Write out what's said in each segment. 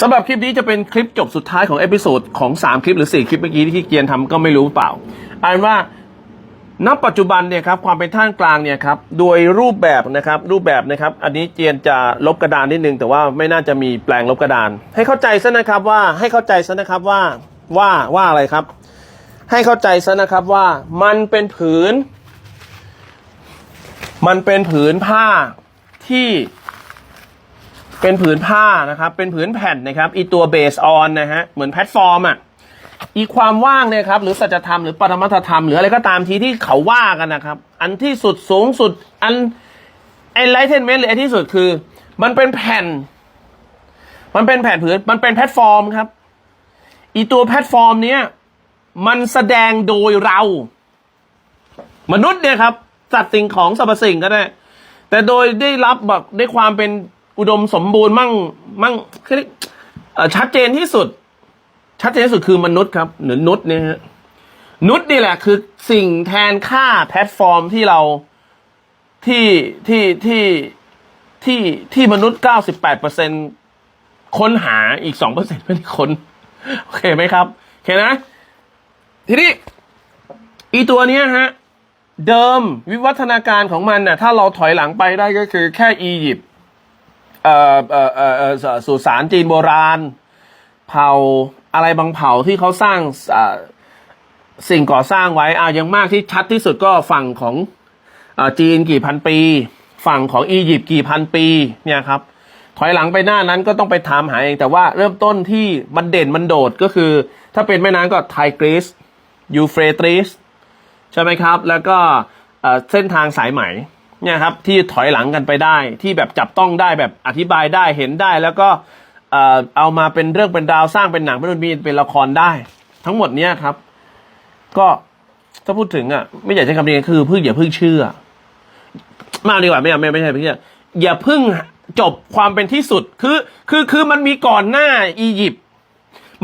สำหรับคลิปนี้จะเป็นคลิปจบสุดท้ายของเอพิโซดของ 3 คลิปหรือ 4 คลิปเมื่อกี้ที่เกียนทำก็ไม่รู้เปล่าอันว่าณปัจจุบันเนี่ยครับความเป็นท่านกลางเนี่ยครับโดยรูปแบบนะครับรูปแบบนะครับอันนี้เจียนจะลบกระดานนิดนึง แต่ว่าไม่น่าจะมีแปลงลบกระดาน ให้เข้าใจซะนะครับว่าให้เข้าใจซะนะครับว่าว่าว่าอะไรครับ ให้เข้าใจซะนะครับว่ามันเป็นผืน มันเป็นผืนผ้าที่ เป็นผืนผ้านะครับ เป็นผืนแผ่นนะครับอีตัวเบสออนนะฮะ เหมือนแพลตฟอร์มอะ อีความว่างเนี่ยครับ หรือสัจธรรมหรือปรมัตธรรม หรืออะไรก็ตามทีที่เขาว่ากันนะครับ อันที่สุดสูงสุด อันไอไลท์เทนเมนต์หรือไอที่สุดคือ มันเป็นแผ่น มันเป็นแผ่นผืน มันเป็นแพลตฟอร์มครับ อีตัวแพลตฟอร์มเนี้ยมันแสดงโดยเรา มนุษย์เนี่ยครับสัตว์สิ่งของสรรพสิ่งก็ได้ แต่โดยได้รับแบบได้ความเป็น อุดมสมบูรณ์มั่งมั่งคือชัดเจนที่สุด ชัดเจนที่สุดคือมนุษย์ครับ หรือนุษย์เนี่ยฮะนุษย์นี่แหละคือสิ่งแทนค่าแพลตฟอร์มที่เราที่ที่ที่ที่ที่มนุษย์98%ค้นหาอีก2%ไม่ได้ค้น โอเคไหมครับ โอเคนะ ทีนี้ อีตัวเนี้ยฮะ เดิมวิวัฒนาการของมันน่ะ ถ้าเราถอยหลังไปได้ก็คือแค่อียิปต์ เอ่อเอ่อเอ่อเอ่อสุสานจีนโบราณ เผ่าอะไรบางเผ่าที่เขาสร้างสิ่งก่อสร้างไว้อ่ายังมากที่ชัดที่สุดก็ฝั่งของอจีนกี่พันปี ฝั่งของอียิปต์กี่พันปีเนี่ยครับถอยหลังไปหน้านั้นก็ต้องไปถามหาเอง แต่ว่าเริ่มต้นที่มันเด่นมันโดดก็คือ ถ้าเป็นแม่น้ำก็ไทกรีสยูเฟรตริสใช่ไหมครับ แล้วก็เส้นทางสายไหม เนี่ยครับที่ถอยหลังกันไปได้ ที่แบบจับต้องได้แบบอธิบายได้เห็นได้ แล้วก็เอามาเป็นเรื่องเป็นราวสร้างเป็นหนังเป็นมีเป็นละครได้ ทั้งหมดเนี้ยครับ ก็ถ้าพูดถึงอะไม่อยากใช้คำนี้คือพิ่งอย่าพิ่งเชื่อ มากดีกว่าไม่เอาไม่ไม่ใช่ไม่ใช่อย่าพิ่งจบความเป็นที่สุดคือคือคือมันมีก่อนหน้าอียิปต์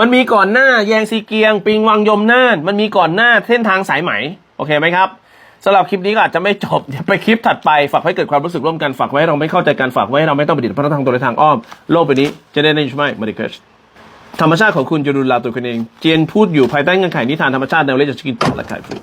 มันมีก่อนหน้าแยงซีเกียง ปิงวังยมน่าน มันมีก่อนหน้าเส้นทางสายไหม โอเคไหมครับ สำหรับคลิปนี้ก็อาจจะไม่จบเดี๋ยวไปคลิปถัดไปฝากให้เกิดความรู้สึกร่วมกันฝากไว้ให้เราไม่เข้าใจกันฝากไว้ให้เราไม่ต้องไปดิดพระทางตัวในทางอ้อมโลกใบนี้จะได้ไม่ใช่ไหมมาดิเคิร์ธรรมชาติของคุณจะดูแลตัวคุณเอง เจียนพูดอยู่ภายใต้เงื่อนไขนิทานธรรมชาติแนวเล่นจะกินต่อและขายฟรี